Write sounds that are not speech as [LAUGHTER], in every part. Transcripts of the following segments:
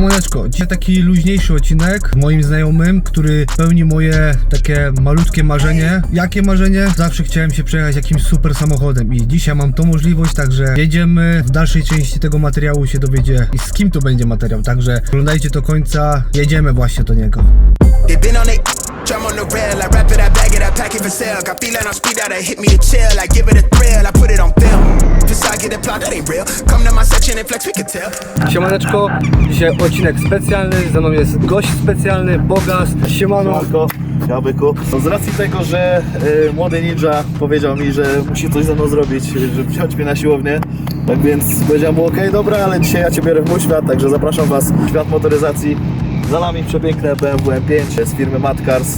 Moneczko, dzisiaj taki luźniejszy odcinek moim znajomym, który pełni moje takie malutkie marzenie. Jakie marzenie? Zawsze chciałem się przejechać jakimś super samochodem i dzisiaj mam tą możliwość, także jedziemy. W dalszej części tego materiału się dowiedzie i z kim to będzie materiał, także oglądajcie do końca. Jedziemy właśnie do niego. Drum on the rail. I wrap it, I bag it, I pack it for sale. Got feeling on speed hit me to chill. I give it a thrill, I put it on film. Siemaneczko, dzisiaj odcinek specjalny, ze mną jest gość specjalny, Bogas. Siemano. Siemanko, Jabyku. No z racji tego, że y, młody ninja powiedział mi, że musi coś ze mną zrobić, żeby wziąć mnie na siłownię, tak więc powiedziałem mu, okej, dobra, ale dzisiaj ja Cię biorę w mój świat, także zapraszam Was w świat motoryzacji. Za nami przepiękne BMW M5 z firmy Matcars,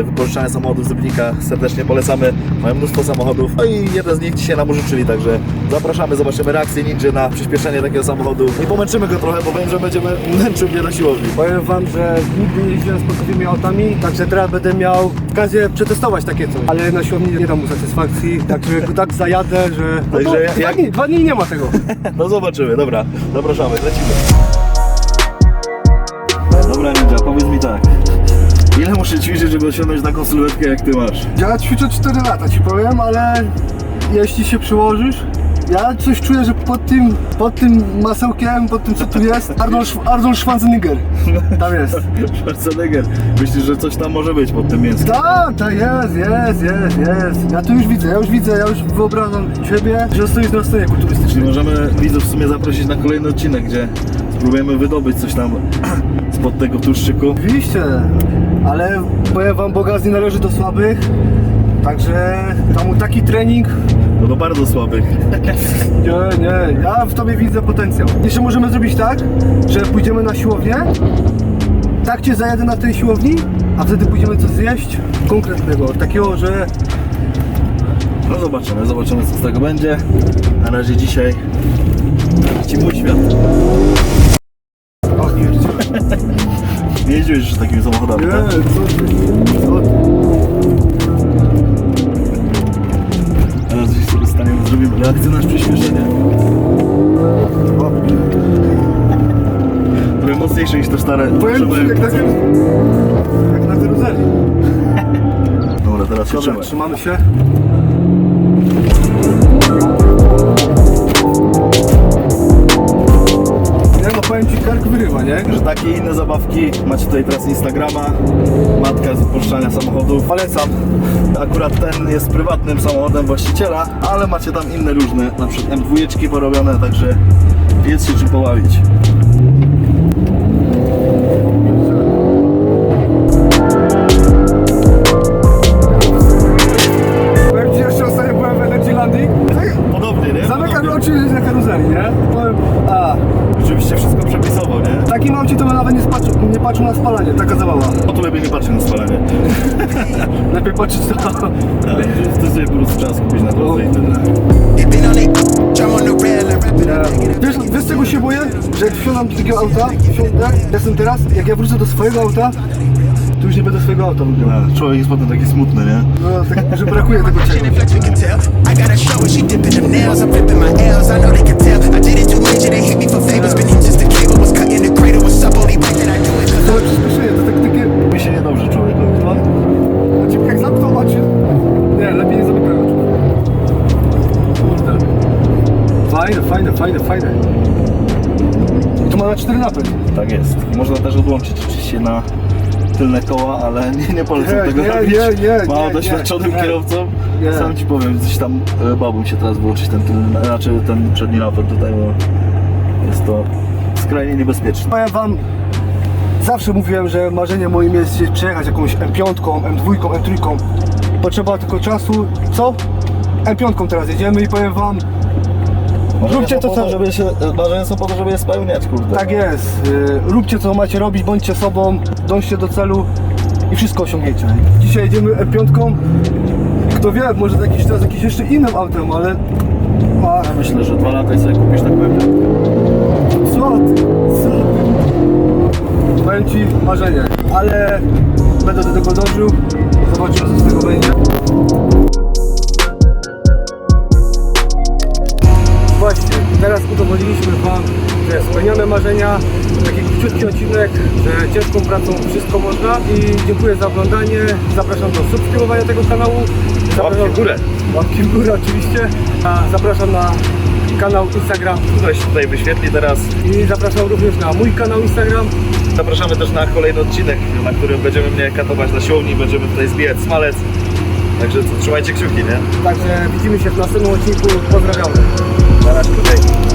y, wypożyczane samochody z Rybnika, serdecznie polecamy, mają mnóstwo samochodów, no i jeden z nich dzisiaj nam użyczyli, także zapraszamy, zobaczymy reakcję ninja na przyspieszenie takiego samochodu i pomęczymy go trochę, bo wiem, że będziemy [LAUGHS] męczył mnie na siłowni. Powiem wam, że nigdy nie jeździłem sportowymi autami, także teraz będę miał okazję przetestować takie coś. Ale na siłowni nie dam mu satysfakcji, także tak zajadę, że... No Także jak- dwa, dni, dwa dni nie ma tego. [LAUGHS] No zobaczymy, dobra, zapraszamy, lecimy. Ninja, powiedz mi tak. Ile muszę ćwiczyć, żeby osiągnąć taką sylwetkę jak ty masz? Ja ćwiczę 4 lata ci powiem, ale jeśli się przyłożysz, ja coś czuję, że pod tym, pod tym masełkiem, pod tym co tu jest, Arnold, Arnold Schwarzenegger. Tam jest. [LAUGHS] Schwarzenegger, myślisz, że coś tam może być pod tym mięskiem? Tak, tak jest, jest, jest, jest. Ja to już widzę, ja już widzę, ja już wyobrażam siebie, że stoisz na scenie Czyli kulturystycznej. możemy widzów w sumie zaprosić na kolejny odcinek, gdzie spróbujemy wydobyć coś tam [CLEARS THROAT] spod tego tłuszczyku. Oczywiście, ale powiem wam, Bogaz nie należy do słabych, także tam taki trening, No do bardzo słabych. [LAUGHS] nie, nie, ja w tobie widzę potencjał. Jeszcze możemy zrobić tak, że pójdziemy na siłownię, tak cię zajadę na tej siłowni, a wtedy pójdziemy coś zjeść konkretnego, takiego, że No zobaczymy, zobaczymy co z tego będzie. Na razie dzisiaj ci mój świat. [LAUGHS] Nie jeździłeś jeszcze takimi samochodami, Nie, tak? Teraz gdzieś sobie staniemy, zrobimy reakcję na przyspieszenie. Trochę mocniejsze niż te stare. Powiem ci, jak na, jak na karuzeli. Dobra, teraz się trzymaj. trzymamy się. Nie? Że takie inne zabawki macie tutaj teraz Instagrama, matka z wypuszczania samochodów. Polecam. Akurat ten jest prywatnym samochodem właściciela, ale macie tam inne różne, na przykład M2 porobione, także jest się czym poławić. Patrzył na spalanie, taka zabawa. O tu lepiej nie patrzę na spalanie. [LAUGHS] Lepiej patrzeć na... Tak, [LAUGHS] to sobie po prostu trzeba skupić na drodze i tyle. Wiesz, wiesz czego się boję? Że jak wsiądam do takiego auta, wsiądę, jestem teraz, jak ja wrócę do swojego auta, to już nie będę swojego auta lubił. A, Człowiek jest potem taki smutny, nie? No, tak, że brakuje tego czegoś. Ma na 4 napęd. Tak jest. Można też odłączyć oczywiście na tylne koła, ale [LAUGHS] nie, nie polecam Nie, tego nie, robić. nie, nie, Mało nie, doświadczonym nie, kierowcą. Nie. Sam ci powiem, coś tam e, bałbym się teraz włączyć ten tylny, znaczy ten przedni napęd tutaj, bo jest to skrajnie niebezpieczne. Powiem wam, zawsze mówiłem, że marzeniem moim jest przejechać jakąś M5, M2, M3. Potrzeba tylko czasu. Co? M5 teraz jedziemy i powiem wam, Róbcie to, co- żeby się, marzenia są po to, żeby je spełniać, kurde. tak jest. y, Róbcie co macie robić, bądźcie sobą, dążcie do celu i wszystko osiągniecie. Dzisiaj jedziemy M5. Kto wie, może za jakiś czas jakimś jeszcze innym autem, ale... A, Ja myślę, że dwa lata i sobie kupisz tak pewnie. co ty? Co ty? Powiem ci marzenie, ale będę do tego dążył. Króciutki odcinek, że ciężką pracą wszystko można i dziękuję za oglądanie, zapraszam do subskrybowania tego kanału. Zapraszam- w górę. Łapki w górę oczywiście, a zapraszam na kanał Instagram Ktoś tutaj wyświetli teraz. i zapraszam również na mój kanał Instagram. Zapraszamy też na kolejny odcinek, na którym będziemy mnie katować na siłowni, będziemy tutaj zbijać smalec. Także co, trzymajcie kciuki, nie? Także widzimy się w następnym odcinku. Pozdrawiamy. Na razie, hej.